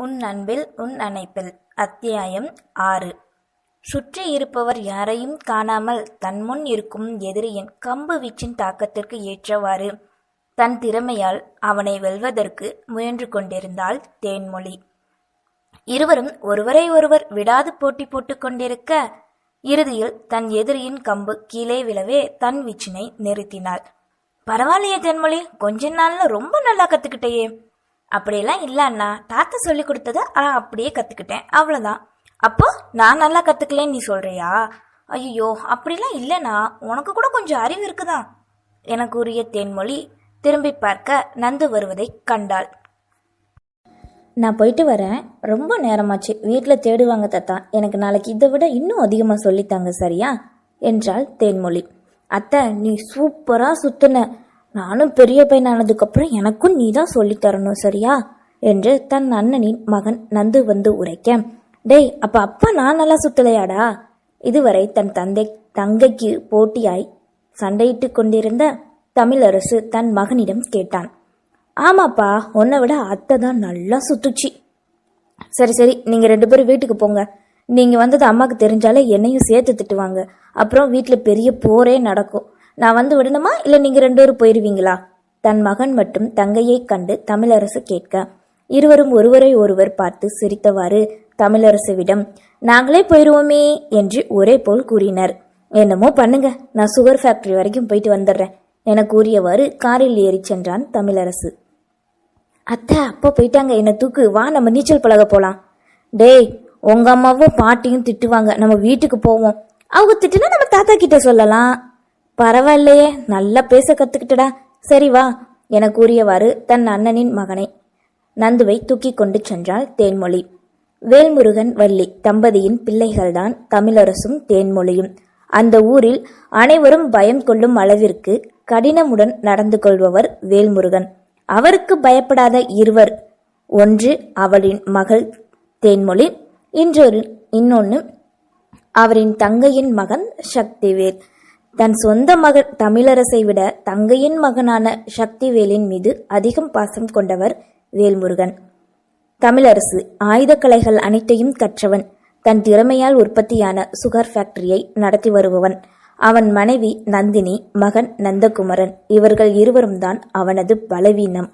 உன் அன்பில் உன் அணைப்பில். அத்தியாயம் ஆறு. சுற்றி இருப்பவர் யாரையும் காணாமல் தன் முன் இருக்கும் எதிரியின் கம்பு வீச்சின் தாக்கத்திற்கு ஏற்றவாறு தன் திறமையால் அவனை வெல்வதற்கு முயன்று கொண்டிருந்தாள் தேன்மொழி. இருவரும் ஒருவரை ஒருவர் விடாது போட்டி போட்டுக் கொண்டிருக்க இறுதியில் தன் எதிரியின் கம்பு கீழே விழவே தன் வீச்சினை நிறுத்தினாள். பரவாயில்லையே தென்மொழி கொஞ்ச நாள்ல ரொம்ப நல்லா கத்துக்கிட்டேயே. அப்படியெல்லாம் இல்லை அண்ணா. தாத்தா சொல்லி கொடுத்தத நான் அப்படியே கற்றுக்கிட்டேன் அவ்வளோதான் அப்போ நான் நல்லா கற்றுக்கலேன்னு நீ சொல்கிறியா ஐயோ அப்படிலாம் இல்லைண்ணா. உனக்கு கூட கொஞ்சம் அறிவு இருக்குதா? எனக்கு உரிய தேன்மொழி திரும்பி பார்க்க நந்து வருவதை கண்டாள். நான் போயிட்டு வரேன். ரொம்ப நேரமாச்சு. வீட்டில் தேடுவாங்க தாத்தா. எனக்கு நாளைக்கு இதை விட இன்னும் அதிகமாக சொல்லித்தாங்க சரியா? என்றாள் தேன்மொழி. அத்தை நீ சூப்பராக சுற்றுன நானும் பெரிய பையன் ஆனதுக்கப்புறம் எனக்கும் நீ தான் சொல்லித்தரணும் சரியா? என்று தன் அண்ணனின் மகன் நந்து வந்து உரைக்க டேய் அப்ப அப்பா நான் நல்லா சுத்தலையாடா? இதுவரை தன் தந்தை தங்கைக்கு போட்டியாய் சண்டையிட்டு கொண்டிருந்த தமிழரசு தன் மகனிடம் கேட்டான் ஆமாப்பா உன்னை விட அத்தை தான் நல்லா சுத்துச்சு. சரி சரி நீங்க ரெண்டு பேரும் வீட்டுக்கு போங்க. நீங்க வந்தது அம்மாக்கு தெரிஞ்சாலே என்னையும் சேர்த்து திட்டுவாங்க. அப்புறம் வீட்டில் பெரிய போரே நடக்கும். நான் வந்து விடணுமா? இல்லை நீங்கள் ரெண்டு பேரும் போயிடுவீங்களா தன் மகன் மற்றும் தங்கையை கண்டு தமிழரசு கேட்க இருவரும் ஒருவரை ஒருவர் பார்த்து சிரித்தவாறு தமிழரசுவிடம் நாங்களே போயிடுவோமே என்று ஒரே போல் கூறினர். என்னமோ பண்ணுங்க. நான் சுகர் ஃபேக்டரி வரைக்கும் போயிட்டு வந்துடுறேன் என கூறியவாறு காரில் ஏறிச் சென்றான் தமிழரசு. அத்தை அப்பா போயிட்டாங்க. என்னை தூக்கு. வா நம்ம நீச்சல் பழக போகலாம் டேய் உங்க அம்மாவும் பாட்டியும் திட்டுவாங்க. நம்ம வீட்டுக்கு போவோம். அவங்க திட்டுனா நம்ம தாத்தா கிட்ட சொல்லலாம். பரவாயில்லையே நல்லா பேச கத்துக்கிட்டடா. சரி வா என கூறியவாறு தன் அண்ணனின் மகனை நந்துவை தூக்கி கொண்டு சென்றாள் தேன்மொழி. வேல்முருகன் வள்ளி தம்பதியின் பிள்ளைகள்தான் தமிழரசும் தேன்மொழியும். அந்த ஊரில் அனைவரும் பயம் கொள்ளும் அளவிற்கு கடினமுடன் நடந்து கொள்பவர் வேல்முருகன். அவருக்கு பயப்படாத இருவர் ஒன்று அவளின் மகள் தேன்மொழி இன்றொரு இன்னொன்று அவரின் தங்கையின் மகன் சக்திவேல். தன் சொந்த மகன் தமிழரசை விட தங்கையின் மகனான சக்திவேலின் மீது அதிகம் பாசம் கொண்டவர் வேல்முருகன். தமிழரசு ஆயுதக்கலைகள் அனைத்தையும் கற்றவன். தன் திறமையால் உற்பத்தியான சுகர் ஃபேக்டரியை நடத்தி வருபவன். அவன் மனைவி நந்தினி மகன் நந்தகுமரன். இவர்கள் இருவரும் தான் அவனது பலவீனம்.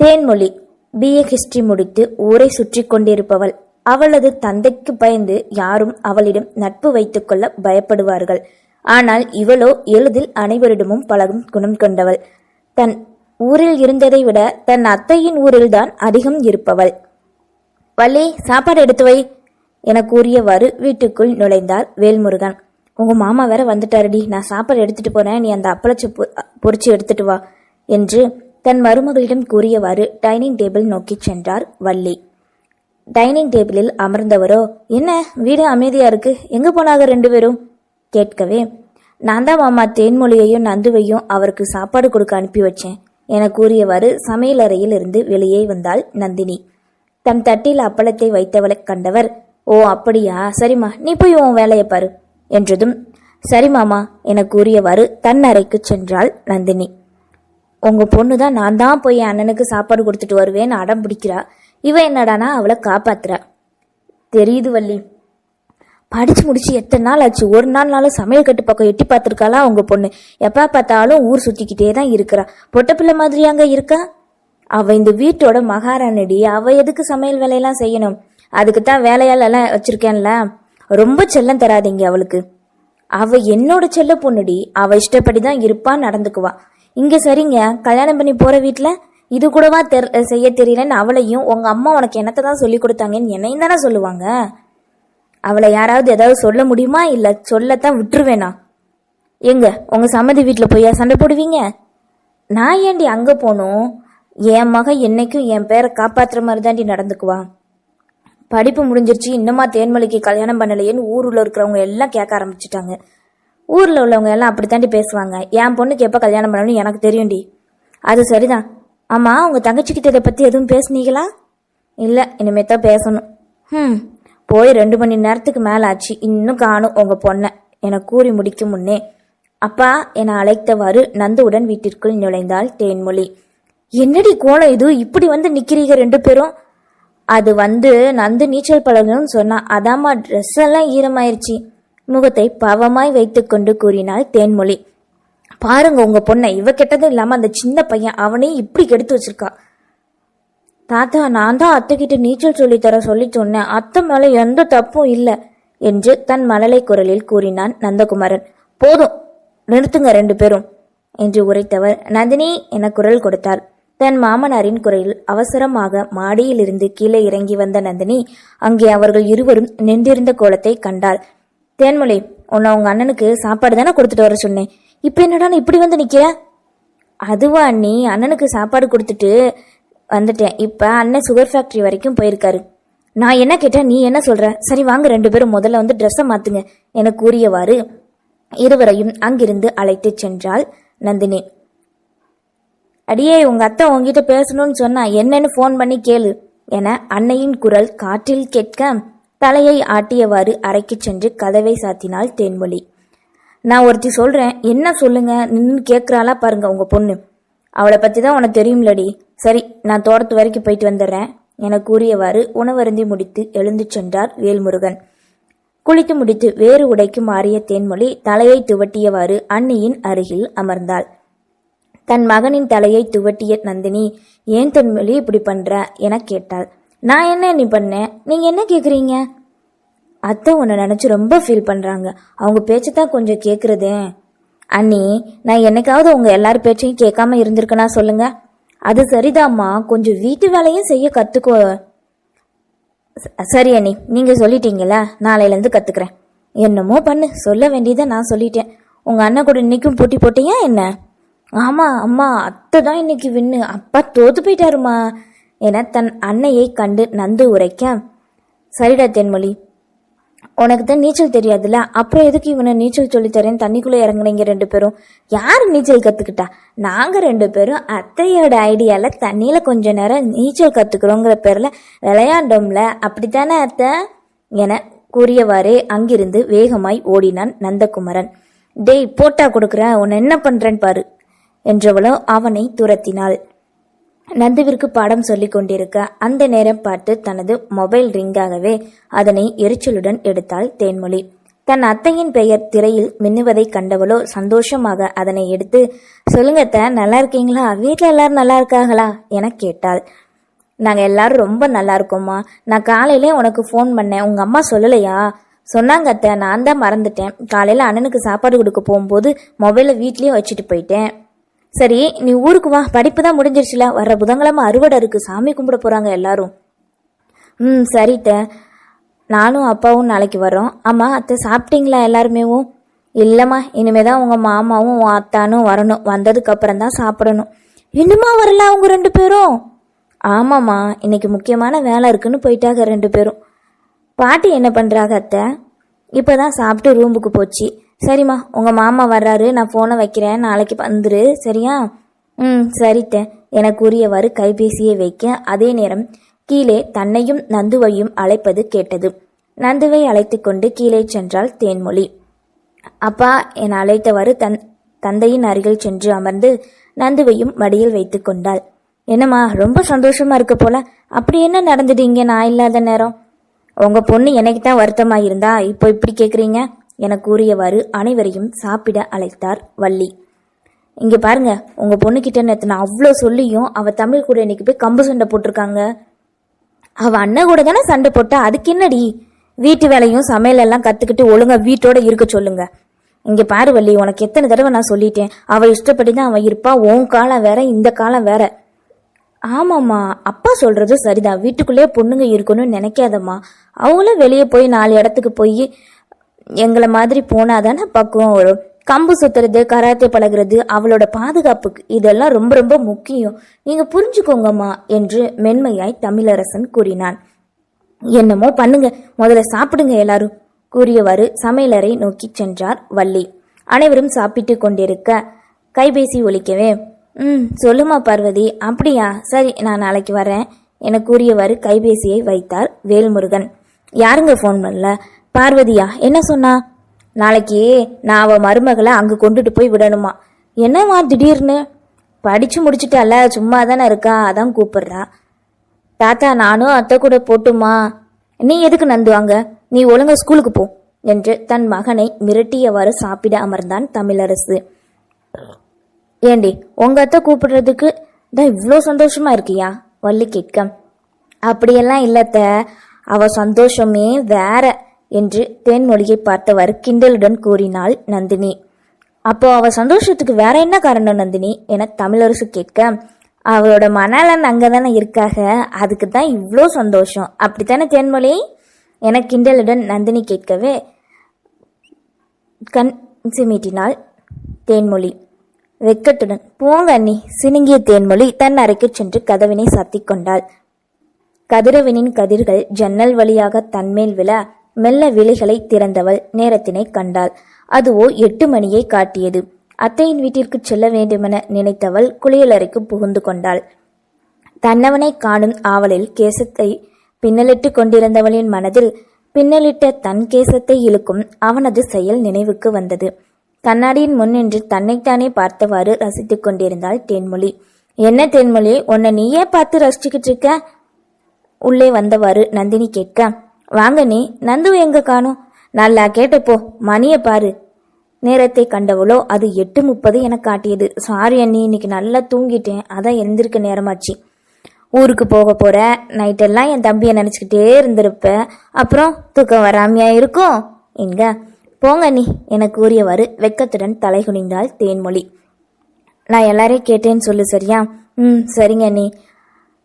தேன்மொழி பிஏ ஹிஸ்டரி முடித்து ஊரை சுற்றி கொண்டிருப்பவள். அவளது தந்தைக்கு பயந்து யாரும் அவளிடம் நட்பு வைத்துக்கொள்ள பயப்படுவார்கள். ஆனால் இவளோ எளிதில் அனைவரிடமும் பழகும் குணம் கொண்டவள். தன் ஊரில் இருந்ததை விட தன் அத்தையின் ஊரில்தான் அதிகம் இருப்பவள். வள்ளி சாப்பாடு எடுத்து வை என கூறியவாறு வீட்டுக்குள் நுழைந்தார் வேல்முருகன். உங்க மாமா வேற வந்துட்டாருடி. நான் சாப்பாடு எடுத்துட்டு போறேன். நீ அந்த அப்பளச்சு பொறிச்சு எடுத்துட்டு வா என்று தன் மருமகளிடம் கூறியவாறு டைனிங் டேபிள் நோக்கி சென்றார் வள்ளி. டைனிங் டேபிளில் அமர்ந்தவரோ? என்ன? வீடு அமைதியா இருக்கு. எங்க போனாங்க ரெண்டு பேரும்? கேட்கவே நான் தான் மாமா தேன்மொழியையும் நந்துவையும் அவருக்கு சாப்பாடு கொடுக்க அனுப்பி வச்சேன் என கூறியவாறு சமையலறையில் இருந்து வெளியே வந்தாள் நந்தினி. தன் தட்டில் அப்பளத்தை வைத்தவளை கண்டவர் ஓ அப்படியா? சரிம்மா நீ போய் உன் வேலையை பாரு என்றதும் சரி மாமா என கூறியவாறு தன் அறைக்கு சென்றாள் நந்தினி. உங்க பொண்ணு தான் நான் தான் போய் என் அண்ணனுக்கு சாப்பாடு கொடுத்துட்டு வருவேன்னு அடம் பிடிக்கிறா. இவ என்னடானா அவளை காப்பாத்துறா? தெரியுது வள்ளி படிச்சு முடிச்சு எத்தனை நாள் ஆச்சு? ஒரு நாள்னாலும் சமையல் கட்டு பக்கம் எட்டி பார்த்துருக்காளா அவங்க பொண்ணு? எப்போ பார்த்தாலும் ஊர் சுத்திக்கிட்டே தான் இருக்கிறா. பொட்டப்பிள்ளை மாதிரி மாதிரியாங்க இருக்கா? அவ இந்த வீட்டோட மகாராணடி. அவ எதுக்கு சமையல் வேலையெல்லாம் செய்யணும்? அதுக்கு தான் வேலையால் எல்லாம் வச்சிருக்கேன்ல. ரொம்ப செல்லம் தராதீங்க அவளுக்கு. அவ என்னோட செல்ல பொண்ணுடி. அவ இஷ்டப்படி தான் இருப்பா நடந்துக்குவா. இங்க சரிங்க. கல்யாணம் பண்ணி போற வீட்டில் இது கூடவா தெர் செய்ய தெரியலன்னு அவளையும் உங்க அம்மா உனக்கு என்னத்தை தான் சொல்லி கொடுத்தாங்கன்னு என்னையும் தானே சொல்லுவாங்க? அவளை யாராவது ஏதாவது சொல்ல முடியுமா? இல்ல சொல்லத்தான் விட்டுருவேனா? எங்க உங்க சம்மதி வீட்டில் போய் சண்டை போடுவீங்க? நான் ஏண்டி அங்க போகணும்? என் மக என்னைக்கும் என் பேரை காப்பாத்துற மாதிரி தாண்டி நடந்துக்குவா படிப்பு முடிஞ்சிருச்சு இன்னமா தேன்மொழிக்கு கல்யாணம் பண்ணலையேன்னு ஊருல இருக்கிறவங்க எல்லாம் கேட்க ஆரம்பிச்சிட்டாங்க. ஊர்ல உள்ளவங்க எல்லாம் அப்படித்தாண்டி பேசுவாங்க. என் பொண்ணுக்கு எப்ப கல்யாணம் பண்ணணும்னு எனக்கு தெரியும்டி. அது சரிதான். ஆமா உங்க தங்கச்சி கிட்ட இதை பத்தி எதுவும் பேசுனீங்களா? இல்ல இனிமேல் தான் பேசணும். ம் போய் ரெண்டு மணி நேரத்துக்கு மேலே ஆச்சு இன்னும் காணும் உங்க பொண்ணை. என கூறி முடிக்கும் முன்னே அப்பா என அழைத்தவாறு நந்துவுடன் வீட்டிற்குள் நுழைந்தாள் தேன்மொழி. என்னடி கோலம் இது? இப்படி வந்து நிக்கிறீங்க ரெண்டு பேரும்? அது வந்து நந்து நீச்சல் பழகணும்னு சொன்னா அதாம்மா ட்ரெஸ் எல்லாம் ஈரமாயிருச்சு. முகத்தை பாவமாய் வைத்துக்கொண்டு கூறினாள் தேன்மொழி. பாருங்க உங்க பொண்ணை இவ கெட்டதும் இல்லாம அந்த சின்ன பையன் அவனையும் இப்படி கெடுத்து வச்சிருக்கா. தாத்தா நான் தான் அத்தைக்கிட்ட நீச்சல் சொல்லித் தர சொல்லி சொன்னேன். அத்தை மேல எந்த தப்பும் இல்லை என்று தன் மழலை குரலில் கூறினான் நந்தகுமாரன். போதும் நிறுத்துங்க ரெண்டு பேரும் என்று உரைத்தவர் நந்தினி என குரல் கொடுத்தார் தன் மாமனாரின் குரலில் அவசரமாக மாடியிலிருந்து கீழே இறங்கி வந்த நந்தினி அங்கே அவர்கள் இருவரும் நின்றிருந்த கோலத்தை கண்டாள். தேன்மொழி உன்னை உங்க அண்ணனுக்கு சாப்பாடு தானே கொடுத்துட்டு வர சொன்னேன். இப்போ என்னடா நீ இப்படி வந்து நிக்கிற? அதுவா அண்ணி அண்ணனுக்கு சாப்பாடு கொடுத்துட்டு வந்துட்டேன். இப்போ அண்ணன் சுகர் ஃபேக்ட்ரி வரைக்கும் போயிருக்காரு. நான் என்ன கேட்டேன் நீ என்ன சொல்கிற சரி வாங்க ரெண்டு பேரும் முதல்ல வந்து ட்ரெஸ்ஸை மாற்றுங்க என கூறியவாறு இருவரையும் அங்கிருந்து அழைத்துச் சென்றாள் நந்தினி. அடியே உங்க அத்தை உங்ககிட்ட பேசணும்னு சொன்னா என்னன்னு ஃபோன் பண்ணி கேளு என அன்னையின் குரல் காற்றில் கேட்க தலையை ஆட்டியவாறு அறைக்குச் சென்று கதவை சாத்தினாள் தேன்மொழி. நான் ஒருத்தி சொல்றேன் என்ன சொல்லுங்க? நின்னு கேட்குறாளா பாருங்க உங்க பொண்ணு. அவளை பற்றி தான் உனக்கு தெரியும்லடி. சரி நான் தோட்டத்து வரைக்கும் போயிட்டு வந்துடுறேன். என கூறியவாறு உணவருந்தி முடித்து எழுந்து சென்றார் வேல்முருகன். குளித்து முடித்து வேறு உடைக்கு மாறிய தேன்மொழி தலையை துவட்டியவாறு அன்னியின் அருகில் அமர்ந்தாள். தன் மகனின் தலையை துவட்டிய நந்தினி ஏன் தென்மொழி இப்படி பண்ற? என கேட்டாள். நான் என்ன நீ பண்ணேன் நீங்க என்ன கேக்குறீங்க? அத்தை உன்னை நினைச்சு ரொம்ப ஃபீல் பண்றாங்க. அவங்க பேச்சை தான் கொஞ்சம் கேக்குறதே. அண்ணி நான் என்னைக்காவது உங்கள் எல்லார் பேச்சையும் கேட்காம இருந்திருக்கனா சொல்லுங்க. அது சரிதாம்மா. கொஞ்சம் வீட்டு வேலையும் செய்ய கற்றுக்கோ சரி அண்ணி நீங்கள் சொல்லிட்டீங்களா நாளையிலேருந்து கற்றுக்குறேன் என்னமோ பண்ணு சொல்ல வேண்டியதை நான் சொல்லிட்டேன். உங்கள் அண்ணன் கூட இன்னைக்கும் போட்டி போட்டியா என்ன? ஆமாம் அம்மா அத்தை தான் இன்னைக்கு வின்னு அப்பா தோத்து போயிட்டாருமா. என தன் அன்னையை கண்டு நந்து உரைக்க சரிடா தென்மொழி. உனக்கு தான் நீச்சல் தெரியாதுல்ல? அப்புறம் எதுக்கு இவனை நீச்சல் சொல்லித்தரேன் தண்ணிக்குள்ளே இறங்குனீங்க ரெண்டு பேரும்? யார் நீச்சல் கற்றுக்கிட்டா நாங்கள் ரெண்டு பேரும் அத்தையோட ஐடியாவில் தண்ணியில் கொஞ்ச நேரம் நீச்சல் கற்றுக்குறோங்கிற பேரில் விளையாண்டோம்ல. அப்படித்தானே அத்தை? என கூறியவாறே அங்கிருந்து வேகமாய் ஓடினான் நந்தகுமரன். டேய் போட்டா கொடுக்குறேன் உன்னை என்ன பண்ணுறேன்னு பாரு என்றவளோ அவனை துரத்தினாள். நந்துவிற்கு பாடம் சொல்லிக் கொண்டிருக்க அந்த நேரம் பார்த்து தனது மொபைல் ரிங்காகவே அதனை எரிச்சலுடன் எடுத்தாள் தேன்மொழி. தன் அத்தையின் பெயர் திரையில் மின்னுவதைக் கண்டவளோ சந்தோஷமாக அதனை எடுத்து சொல்லுங்க அத்தை நல்லா இருக்கீங்களா? வீட்டில் எல்லாரும் நல்லா இருக்காங்களா? என கேட்டாள். நாங்கள் எல்லாரும் ரொம்ப நல்லா இருக்கோம்மா. நான் காலையிலே உனக்கு ஃபோன் பண்ணேன். உங்கள் அம்மா சொல்லலையா? சொன்னாங்க அத்தை. நான் தான் மறந்துட்டேன். காலையில் அண்ணனுக்கு சாப்பாடு கொடுக்க போகும்போது மொபைலை வீட்லேயே வச்சுட்டு போயிட்டேன். சரி நீ ஊருக்கு வா. படிப்பு தான் முடிஞ்சிருச்சுல. வர்ற புதன்கிழமை அறுவடை இருக்குது சாமி கும்பிட போகிறாங்க எல்லாரும். ம் சரித்த நானும் அப்பாவும் நாளைக்கு வரோம் ஆமாம் அத்தை சாப்பிட்டீங்களா எல்லாருமேவும் இல்லைம்மா. இனிமே தான் உங்கள் மாமாவும் உன் அத்தானும் வரணும். வந்ததுக்கப்புறம் தான் சாப்பிடணும். இன்னுமா வரல அவங்க ரெண்டு பேரும்? ஆமாம்மா. இன்னைக்கு முக்கியமான வேலை இருக்குன்னு போயிட்டாங்க ரெண்டு பேரும். பாட்டி என்ன பண்ணுறாங்க அத்தை? இப்போ தான் சாப்பிட்டு ரூமுக்கு போச்சு. சரிம்மா உங்கள் மாமா வர்றாரு நான் ஃபோனை வைக்கிறேன் நாளைக்கு வந்துரு சரியா? ம் சரித்த எனக்குரியவாறு கைபேசியை வைக்க அதே நேரம் கீழே தன்னையும் நந்துவையும் அழைப்பது கேட்டது. நந்துவை அழைத்து கொண்டு கீழே சென்றாள் தேன்மொழி. அப்பா என அழைத்தவாறு தன் தந்தையின் அருகில் சென்று அமர்ந்து நந்துவையும் மடியில் வைத்து கொண்டாள். என்னம்மா ரொம்ப சந்தோஷமா இருக்க போல. அப்படி என்ன நடந்தது இங்கே நான் இல்லாத நேரம்? உங்க பொண்ணு எனக்கு தான் வருத்தமா இருந்தா இப்போ இப்படி கேக்குறீங்க? என கூறியவாறு அனைவரையும் சாப்பிட அழைத்தார் வள்ளி. இங்கே பாருங்க உங்கள் பொண்ணுக்கிட்ட நேற்று நான் அவ்வளோ சொல்லியும் அவள் தமிழ் கூட இன்னைக்கு போய் கம்பு சண்டை போட்டிருக்காங்க. அவள் அண்ணன் கூட தானே சண்டை போட்டா அதுக்கு என்னடி? வீட்டு வேலையும் சமையலெல்லாம் கற்றுக்கிட்டு ஒழுங்காக ஒழுங்கா வீட்டோட இருக்க சொல்லுங்க. இங்கே பாரு வள்ளி உனக்கு எத்தனை தடவை நான் சொல்லிட்டேன். அவள் இஷ்டப்படி தான் அவன் இருப்பா உன் காலம் வேற இந்த காலம் வேற. ஆமாம்மா அப்பா சொல்கிறது சரிதான். வீட்டுக்குள்ளேயே பொண்ணுங்க இருக்கணும்னு நினைக்காதம்மா. அவங்களும் வெளியே போய் நாலு இடத்துக்கு போய் எங்களை மாதிரி போனாதானே பக்குவம் வரும். கம்பு சுத்துறது கராத்தே பழகுறது அவளோட பாதுகாப்புக்கு இதெல்லாம் ரொம்ப ரொம்ப முக்கியம். நீங்க புரிஞ்சுக்கோங்கம்மா என்று மென்மையாய் தமிழரசன் கூறினான். என்னமோ பண்ணுங்க. முதல்ல சாப்பிடுங்க எல்லாரும். கூறியவாறு சமையலறை நோக்கி சென்றார் வள்ளி. அனைவரும் சாப்பிட்டு கொண்டிருக்க கைபேசி ஒலிக்கவே. ம் சொல்லுமா பார்வதி. அப்படியா? சரி நான் நாளைக்கு வரேன். என கூறியவாறு கைபேசியை வைத்தார் வேல்முருகன். யாருங்க ஃபோன் பண்ணல? பார்வதியா என்ன சொன்னா? நாளைக்கு நான் அவ மருமகளை அங்கே கொண்டுட்டு போய் விடணுமா? என்னவா திடீர்னு? படிச்சு முடிச்சிட்டால சும்மா தானே இருக்கா? அதான் கூப்பிடுறா. தாத்தா நானும் அத்தை கூட போட்டுமா? நீ எதுக்கு நந்து வாங்க நீ ஒழுங்கா ஸ்கூலுக்கு போ என்று தன் மகனை மிரட்டியவாறு சாப்பிட அமர்ந்தான் தமிழரசு. ஏண்டி உங்க அத்தை கூப்பிடுறதுக்கு தான் இவ்வளோ சந்தோஷமா இருக்கியா? வள்ளி கேட்க. அப்படியெல்லாம் இல்லத்த அவ சந்தோஷமே வேற. என்று தேன்மொழியை பார்த்தவாறு கிண்டலுடன் கூறினாள் நந்தினி. அப்போ அவ சந்தோஷத்துக்கு வேற என்ன காரணம் நந்தினி? என தமிழரசு கேட்க அவளோட மனநலன் அங்கே தானே இருக்காக? அதுக்கு தான் இவ்வளோ சந்தோஷம். அப்படித்தானே தேன்மொழி என கிண்டலுடன் நந்தினி கேட்கவே கண் சிமிட்டினாள் தேன்மொழி வெக்கத்துடன் போங்க அண்ணி சினுங்கிய தேன்மொழி தன் அறைக்கு சென்று கதவினை சாத்திக் கொண்டாள். கதிரவனின் கதிர்கள் ஜன்னல் வழியாக தன்மேல் விழ மெல்ல விழிகளை திறந்தவள் நேரத்தினை கண்டாள். அதுவோ எட்டு மணியை காட்டியது. அத்தையின் வீட்டிற்கு செல்ல வேண்டுமென நினைத்தவள் குளியலறைக்கு புகுந்து கொண்டாள். தன்னவனை காணும் ஆவலில் கேசத்தை பின்னலிட்டு கொண்டிருந்தவளின் மனதில் பின்னலிட்ட தன் கேசத்தை இழுக்கும் அவனது செயல் நினைவுக்கு வந்தது. கண்ணாடியின் முன் நின்று தன்னைத்தானே பார்த்தவாறு ரசித்துக் கொண்டிருந்தாள் தேன்மொழி. என்ன தேன்மொழி? உன்னை நீயே பார்த்து ரசிச்சுக்கிட்டு இருக்க உள்ளே வந்தவாறு நந்தினி கேட்க வாங்க நீ நந்து எங்க காணும்? நல்லா கேட்டப்போ மணியை பாரு. நேரத்தை கண்டவளோ அது எட்டு முப்பது என காட்டியது. சாரி அண்ணி இன்னைக்கு நல்லா தூங்கிட்டேன். அதான் எழுந்திருக்க நேரமாச்சு. ஊருக்கு போக போற நைட்டெல்லாம் என் தம்பியை நினச்சிக்கிட்டே இருந்திருப்ப. அப்புறம் தூக்கம் வராமையா இருக்கும்? எங்க? போங்க நீ என கூறியவாறு வெக்கத்துடன் தலைகுனிந்தாள் தேன்மொழி. நான் எல்லாரையும் கேட்டேன்னு சொல்லு சரியா? ம் சரிங்க அண்ணி.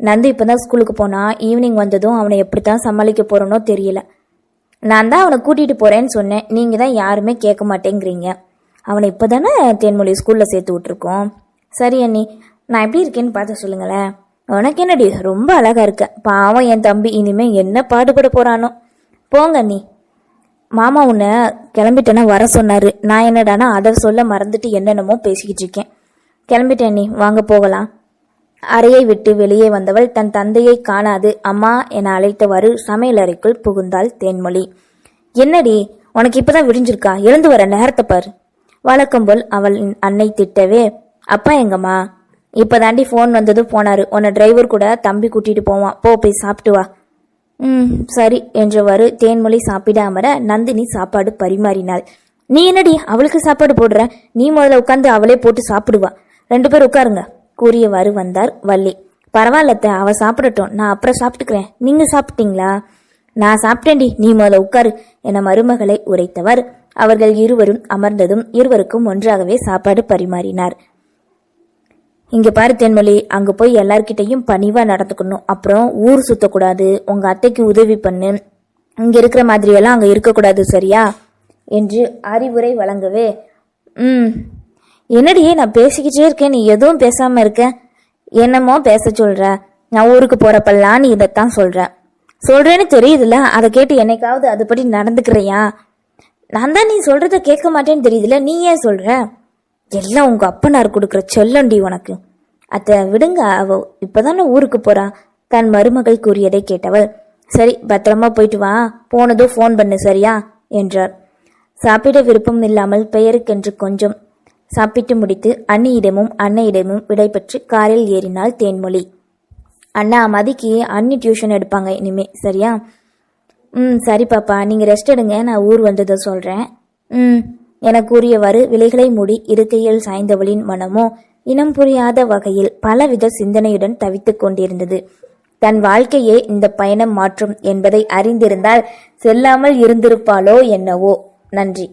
நந்து இப்போ தான் ஸ்கூலுக்கு போனான் ஈவினிங் வந்ததும் அவனை எப்படி தான் சமாளிக்க போகிறனோ தெரியல. நான் தான் அவனை கூட்டிகிட்டு போகிறேன்னு சொன்னேன். நீங்கள் தான் யாருமே கேட்க மாட்டேங்கிறீங்க. அவனை இப்போ தானே தேன்மொழி ஸ்கூலில் சேர்த்து விட்ருக்கோம் சரி அண்ணி நான் எப்படி இருக்கேன்னு பார்த்து சொல்லுங்களேன். உனக்கு என்னடி? ரொம்ப அழகாக இருக்க. பாவம் என் தம்பி இனிமேல் என்ன பாடுபட போகிறானோ போங்க அண்ணி. மாமா உன்னை கிளம்பிட்டேன்னா வர சொன்னார். நான் என்னடானா அதை சொல்ல மறந்துட்டு என்னென்னமோ பேசிக்கிட்டு இருக்கேன். கிளம்பிட்டேன் நீ வாங்க போகலாம். அறையை விட்டு வெளியே வந்தவள் தன் தந்தையை காணாது அம்மா என அழைத்தவாறு சமையலறைக்குள் புகுந்தாள் தேன்மொழி. என்னடி உனக்கு இப்பதான் விடிஞ்சிருக்கா? எழுந்து வர நேரத்தை பார். வழக்கம் போல் அவள் அன்னை திட்டவே அப்பா எங்கம்மா? இப்பதாண்டி ஃபோன் வந்ததும் போனாரு. உன்னை டிரைவர் கூட தம்பி கூட்டிட்டு போவான் போ போய் சாப்பிட்டு வா. ம் சரி என்றவாறு தேன்மொழி சாப்பிடாமற நந்தினி சாப்பாடு பரிமாறினாள். நீ என்னடி அவளுக்கு சாப்பாடு போடுற? நீ முதல்ல உட்காந்து அவளே போட்டு சாப்பிடுவா. ரெண்டு பேரும் உட்காருங்க. கூறியவாறு வந்தார் வள்ளி. பரவாயில்லத்த அவ சாப்பிடட்டும். நான் அப்புறம் சாப்பிட்டுக்கிறேன். நீங்க சாப்பிட்டீங்களா? நான் சாப்பிட்டேன்டி. நீ முதல்ல உட்காரு என மருமகளை உரைத்தவர். அவர்கள் இருவரும் அமர்ந்ததும் இருவருக்கும் ஒன்றாகவே சாப்பாடு பரிமாறினார். இங்க பாரு தென்மொழி அங்க போய் எல்லார்கிட்டையும் பணிவா நடந்துக்கணும். அப்புறம் ஊர் சுத்தக்கூடாது. உங்க அத்தைக்கு உதவி பண்ணு. இங்க இருக்கிற மாதிரியெல்லாம் அங்க இருக்கக்கூடாது சரியா? என்று அறிவுரை வழங்கவே ம் என்னடி நான் பேசிக்கிட்டே இருக்கேன் நீ எதுவும் பேசாம இருக்க? என்னமோ பேச சொல்ற. நான் ஊருக்கு போறப்பெல்லாம் நீ இதைத்தான் சொல்ற. சொல்றேன்னு தெரியுதுல்ல அதை கேட்டு என்னைக்காவது அதுபடி நடந்துக்கிறியா? நான் தான் நீ சொல்றத கேட்க மாட்டேன்னு தெரியுதுல நீ ஏன் சொல்ற? எல்லாம் உங்க அப்பனார் கொடுக்குற செல்லண்டி உனக்கு. அத்தை விடுங்க அவ இப்பதானே ஊருக்கு போறா. தன் மருமகள் கூறியதை கேட்டவள் சரி பத்திரமா போயிட்டு வா. போனதும் ஃபோன் பண்ணு சரியா? என்றார். சாப்பிட விருப்பம் இல்லாமல் பெயருக்கென்று கொஞ்சம் சாப்பிட்டு முடித்து அண்ணியிடமும் அன்னையிடமும் விடைபெற்று காரில் ஏறினாள் தேன்மொழி. அண்ணா மதிக்கு அண்ணி டியூஷன் எடுப்பாங்க இனிமே சரியா? ம் சரி பாப்பா நீங்கள் ரெஸ்ட் எடுங்க நான் ஊர் வந்ததை சொல்கிறேன் ம். என கூறியவாறு விலைகளை மூடி இருக்கையில் சாய்ந்தவளின் மனமோ இனம் புரியாத வகையில் பலவித சிந்தனையுடன் தவித்துக் கொண்டிருந்தது. தன் வாழ்க்கையே இந்த பயணம் மாற்றும் என்பதை அறிந்திருந்தால் செல்லாமல் இருந்திருப்பாளோ என்னவோ? நன்றி.